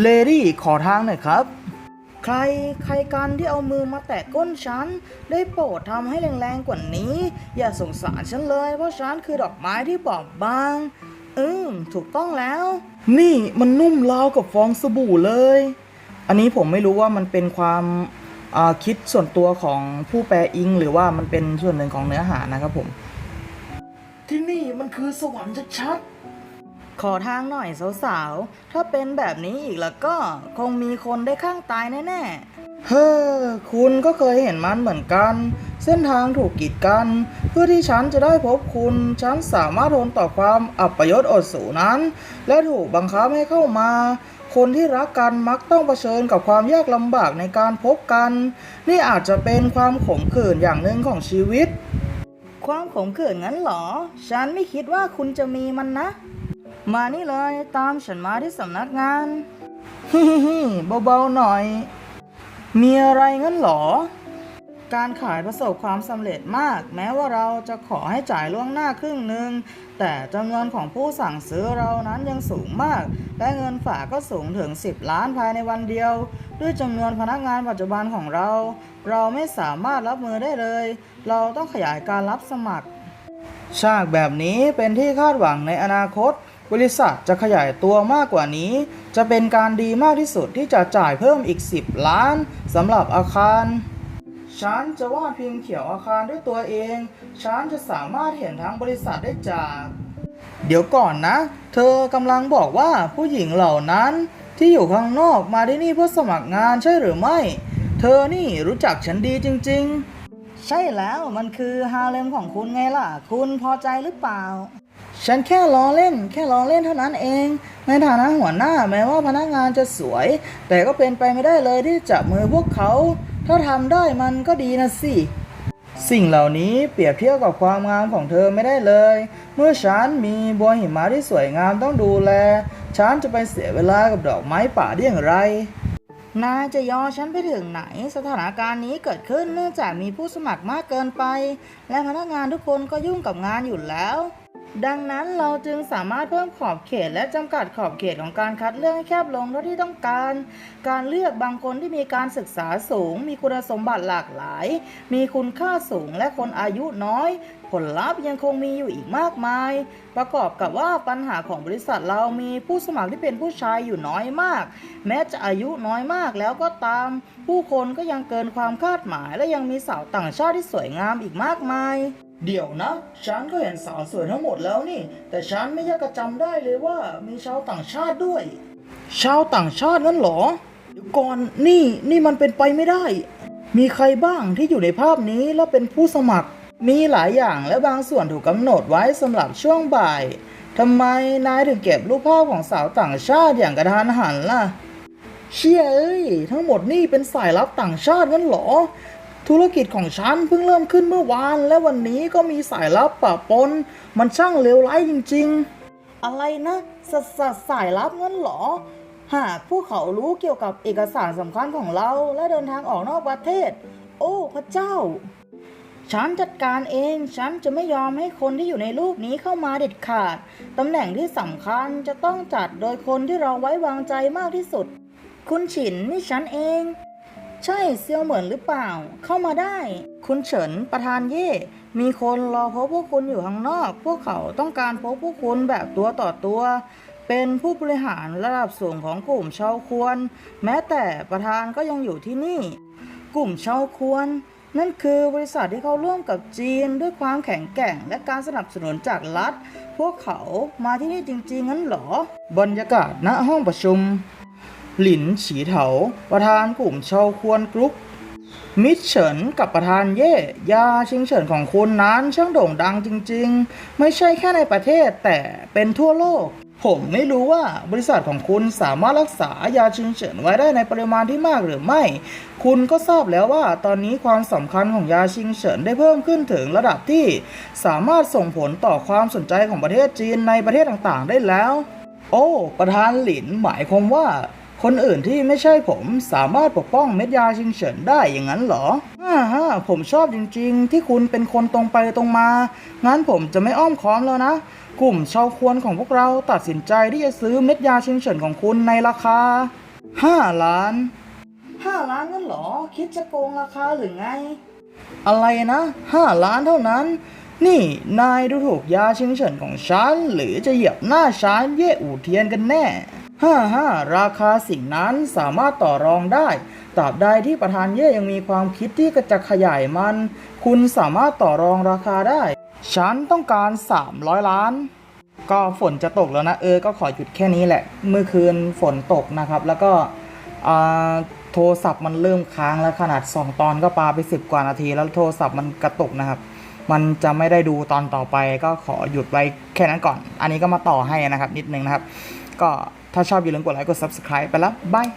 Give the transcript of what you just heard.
เลดี้ขอทางหน่อยครับ ใครใครกันที่เอามือมาแตะก้นฉัน ได้โปรดทำให้แรงๆกว่านี้ อย่าสงสารฉันเลย เพราะฉันคือดอกไม้ที่บอบบาง อืมถูกต้องแล้ว นี่มันนุ่มราวกับฟองสบู่เลย อันนี้ผมไม่รู้ว่ามันเป็นความคิดส่วนตัวของผู้แปลอิง หรือว่ามันเป็นส่วนหนึ่งของเนื้อหานะครับผม ที่นี่มันคือสวรรค์ชัด ขอทางหน่อยสาวๆ ถ้าเป็นแบบนี้อีกแล้วก็คงมีคนได้ข้างตายแน่ๆ เฮ้อ คุณก็เคยเห็นมันเหมือนกัน เส้นทางถูกกีดกัน เพื่อที่ฉันจะได้พบคุณ ฉันสามารถทนต่อความอับประยศอดสูนั้น และถูกบังคับให้เข้ามา คนที่รักกันมักต้องเผชิญกับความยากลำบากในการพบกัน นี่อาจจะเป็นความขมขื่นอย่างหนึ่งของชีวิต ความขมขื่นงั้นหรอ ฉันไม่คิดว่าคุณจะมีมันนะ มานี่เลยตามฉันมาที่สำนักงานฮิฮิฮิเบาๆหน่อย มีอะไรงั้นเหรอ การขายประสบความสำเร็จมาก แม้ว่าเราจะขอให้จ่ายล่วงหน้าครึ่งหนึ่งแต่จำนวนของผู้สั่งซื้อเรานั้นยังสูงมาก และเงินฝากก็สูงถึง 10 ล้านภายในวันเดียว ด้วยจำนวนพนักงานปัจจุบันของเรา เราไม่สามารถรับมือได้เลย เราต้องขยายการรับสมัคร ฉากแบบนี้เป็นที่คาดหวังในอนาคต บริษัทจะขยายตัวมากกว่านี้ จะเป็นการดีมากที่สุดที่จะจ่ายเพิ่มอีก 10 ล้านสำหรับอาคาร ฉันจะวาดพิมพ์เขียวอาคารด้วยตัวเอง ฉันจะสามารถเห็นทั้งบริษัทได้จาก เดี๋ยวก่อนนะ เธอกำลังบอกว่าผู้หญิงเหล่านั้นที่อยู่ข้างนอกมาที่นี่เพื่อสมัครงานใช่หรือไม่ เธอนี่รู้จักฉันดีจริง ๆ ใช่แล้วมันคือฮาเลมของคุณไงล่ะ คุณพอใจหรือเปล่า ฉันแค่ล้อเล่น แค่ล้อเล่นเท่านั้นเอง ในฐานะหัวหน้าแม้ว่าพนักงานจะสวย แต่ก็เป็นไปไม่ได้เลยที่จะจับมือพวกเขา ถ้าทำได้มันก็ดีนะสิ สิ่งเหล่านี้เปรียบเทียบกับความงามของเธอไม่ได้เลย เมื่อฉันมีบัวหิมะที่สวยงามต้องดูแล ฉันจะไปเสียเวลากับดอกไม้ป่าได้อย่างไรนายจะยอฉันไปถึงไหน สถานการณ์นี้เกิดขึ้นเนื่องจากมีผู้สมัครมากเกินไป และพนักงานทุกคนก็ยุ่งกับงานอยู่แล้ว ดังนั้นเราจึงสามารถเพิ่มขอบเขตและจำกัดขอบเขตของการคัดเลือกให้แคบลงเท่าที่ต้องการ การเลือกบางคนที่มีการศึกษาสูง มีคุณสมบัติหลากหลาย มีคุณค่าสูงและคนอายุน้อย ผลลัพธ์ยังคงมีอยู่อีกมากมาย ประกอบกับว่าปัญหาของบริษัทเรามีผู้สมัครที่เป็นผู้ชายอยู่น้อยมาก แม้จะอายุน้อยมากแล้วก็ตาม ผู้คนก็ยังเกินความคาดหมาย และยังมีสาวต่างชาติที่สวยงามอีกมากมาย เดี๋ยวนะ ฉันก็เห็นสาวสวยทั้งหมดแล้วนี่ แต่ฉันไม่ยากจะจำได้เลยว่ามีชาวต่างชาติด้วย ชาวต่างชาตินั่นเหรอ เดี๋ยวก่อนนี่นี่มันเป็นไปไม่ได้ มีใครบ้างที่อยู่ในภาพนี้แล้วเป็นผู้สมัคร มีหลายอย่างและบางส่วนถูกกำหนดไว้สำหรับช่วงบ่ายทำไมนายถึงเก็บรูปภาพของสาวต่างชาติอย่างกระทานหันล่ะ เชี่ยเอ้ยทั้งหมดนี่เป็นสายลับต่างชาติงั้นเหรอ ธุรกิจของฉันเพิ่งเริ่มขึ้นเมื่อวาน และวันนี้ก็มีสายลับปะปน มันช่างเลวร้ายจริง ๆ อะไรนะสสสายลับงั้นเหรอ หากพวกเขารู้เกี่ยวกับเอกสารสำคัญของเราและเดินทางออกนอกประเทศ โอ้พระเจ้า ฉันจัดการเอง ฉันจะไม่ยอมให้คนที่อยู่ในรูปนี้เข้ามาเด็ดขาดตำแหน่งที่สำคัญจะต้องจัดโดยคนที่เราไว้วางใจมากที่สุด คุณฉินนี่ฉันเอง ใช่เซียวเหมือนหรือเปล่า เข้ามาได้ คุณเฉินประธานเย่ มีคนรอพบพวกคุณอยู่ข้างนอก พวกเขาต้องการพบพวกคุณแบบตัวต่อตัว เป็นผู้บริหารระดับสูงของกลุ่มชาวควร แม้แต่ประธานก็ยังอยู่ที่นี่ กลุ่มชาวควร นั่นคือบริษัทที่เขาร่วมกับจีนด้วยความแข็งแกร่งและการสนับสนุนจากรัฐ พวกเขามาที่นี่จริงๆงั้นเหรอบรรยากาศณห้องประชุม หลินฉีเถา ประธานกลุ่มชาวควรกรุ๊ปมิตรเฉินกับประธานเย่ยาชิงเฉินของคุณนั้นช่างโด่งดังจริง ๆ ไม่ใช่แค่ในประเทศแต่เป็นทั่วโลก ผมไม่รู้ว่าบริษัทของคุณสามารถรักษายาชิงเฉินไว้ได้ในปริมาณที่มากหรือไม่ คุณก็ทราบแล้วว่าตอนนี้ความสำคัญของยาชิงเฉินได้เพิ่มขึ้นถึงระดับที่สามารถส่งผลต่อความสนใจของประเทศจีนในประเทศต่างๆ ได้แล้ว โอ้ ประธานหลินหมายความว่า คนอื่นที่ไม่ใช่ผมสามารถปกป้องเม็ดยาชิงเฉินได้อย่างนั้นเหรออ่าฮะผมชอบจริงๆ ที่คุณเป็นคนตรงไปตรงมา งั้นผมจะไม่อ้อมค้อมแล้วนะ กลุ่มชาวควนของพวกเราตัดสินใจที่จะซื้อเม็ดยาชิงเฉินของคุณในราคา 5 ล้าน 5 ล้านนั่นเหรอ คิดจะโกงราคาหรือไง อะไรนะ 5 ล้านเท่านั้น นี่นายดูถูกยาชิงเฉินของฉัน หรือจะเหยียบหน้าฉันเย่อู่เทียนกันแน่ฮ่าฮ่าราคาสิ่งนั้นสามารถต่อรองได้ตราบใดที่ประธานเย่ยังมีความคิดที่จะขยายมัน คุณสามารถต่อรองราคาได้ ฉันต้องการ 300 ล้าน ก็ฝนจะตกแล้วนะ เออ ก็ขอหยุดแค่นี้แหละ เมื่อคืนฝนตกนะครับ แล้วก็อ่าโทรศัพท์มันเริ่มค้างแล้วขนาด 2 ตอนก็ปาไป 10 กว่านาที แล้วโทรศัพท์มันกระตุกนะครับ มันจะไม่ได้ดูตอนต่อไปก็ขอหยุดไว้แค่นั้นก่อน อันนี้ก็มาต่อให้นะครับนิดนึงนะครับ ก็ถ้าชอบอย่าลืมกดไลค์กด subscribe ไปแล้วบาย